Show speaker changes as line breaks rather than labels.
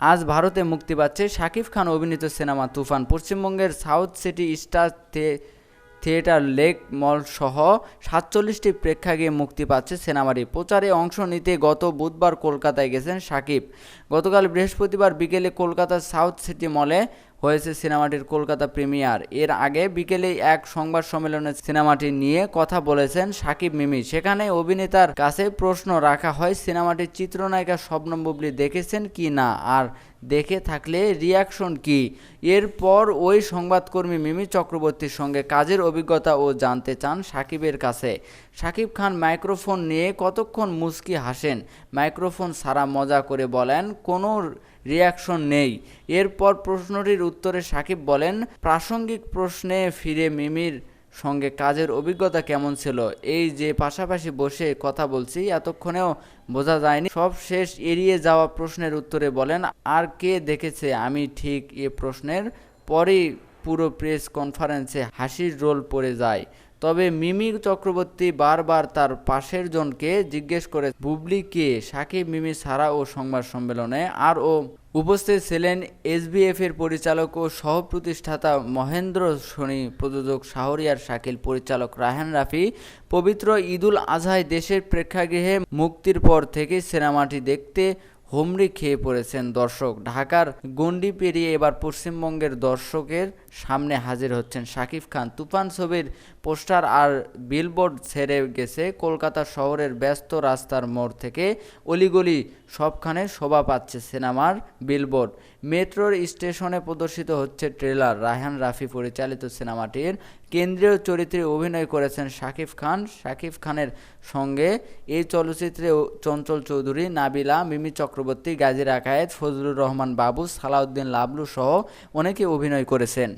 আজ ভারতে মুক্তি পাচ্ছে শাকিব খান অভিনীত সিনেমা তুফান। পশ্চিমবঙ্গের South City Star Theatre Lake Mall সহ সাতচল্লিশটি প্রেক্ষাগৃহে মুক্তি পাচ্ছে সিনেমাটি। প্রচারে অংশ নিতে গত বুধবার কলকাতায় গেছেন শাকিব। গতকাল বৃহস্পতিবার বিকেলে কলকাতার সাউথ সিটি মলে হয়েছে সিনেমাটির কলকাতা প্রিমিয়ার। এর আগে বিকেলে এক সংবাদ সম্মেলনে সিনেমাটি নিয়ে কথা বলেছেন সাকিব মিমি। সেখানে অভিনেতার কাছে প্রশ্ন রাখা হয়, সিনেমাটির চিত্রনায়িকা শবনম বুবলি দেখেছেন কি না? আর দেখে থাকলে রিয়াকশন কি? এরপর ওই সংবাদকর্মী মিমি চক্রবর্তীর সঙ্গে কাজের অভিজ্ঞতা ও জানতে চান সাকিবের কাছে। সাকিব খান মাইক্রোফোন নিয়ে কতক্ষণ মুচকি হাসেন? মাইক্রোফোন সারা মজা করে বলেন, কোনো রিয়াকশন নেই। এরপর প্রশ্নটির উত্তরে সাকিব বলেন, প্রাসঙ্গিক প্রশ্নে ফিরে মিমির সঙ্গে কাজের অভিজ্ঞতা কেমন ছিল? এই যে পাশাপাশি বসে কথা বলছি, এতক্ষণেও বোঝা যায়নি। সব শেষ এড়িয়ে যাওয়া প্রশ্নের উত্তরে বলেন, আর কে দেখেছে আমি ঠিক এ প্রশ্নের? পরেই পুরো প্রেস কনফারেন্সে হাসির রোল পড়ে যায়। তবে মিমি চক্রবর্তী বারবার তার পাশের জনকে জিজ্ঞেস করে, বুবলি কে? সাকিব, মিমি ছাড়া ও সংবাদ সম্মেলনে, আর ও উপস্থিত ছিলেন এসবিএফ এর পরিচালক ও সহ প্রতিষ্ঠাতা মহেন্দ্র সোনি, প্রযোজক শাহরিয়ার শাকিল, পরিচালক রাহান রাফি, পবিত্র ঈদুল আজহায় দেশের প্রেক্ষাগৃহে মুক্তির পর থেকে সিনেমাটি দেখতে হুমড়ি খেয়ে পড়েছেন দর্শক। ঢাকার গণ্ডি পেরিয়ে এবার পশ্চিমবঙ্গের দর্শকের সামনে হাজির হচ্ছেন শাকিব খান। তুফান ছবির পোস্টার আর বিলবোর্ড ছেড়ে গেছে কলকাতা শহরের ব্যস্ত রাস্তার মোড় থেকে। অলিগলি সবখানে শোভা পাচ্ছে সিনেমার বিলবোর্ড। মেট্রোর স্টেশনে প্রদর্শিত হচ্ছে ট্রেলার। রায়হান রাফি পরিচালিত সিনেমাটির কেন্দ্রীয় চরিত্রে অভিনয় করেছেন শাকিব খান। শাকিব খানের সঙ্গে এই চলচ্চিত্রে চঞ্চল চৌধুরী, নাবিলা, মিমি চক্রবর্তী গাজী রাকায়েত ফজলুর রহমান বাবু সালাউদ্দিন লাবলু সহ অনেকে অভিনয় করেছেন।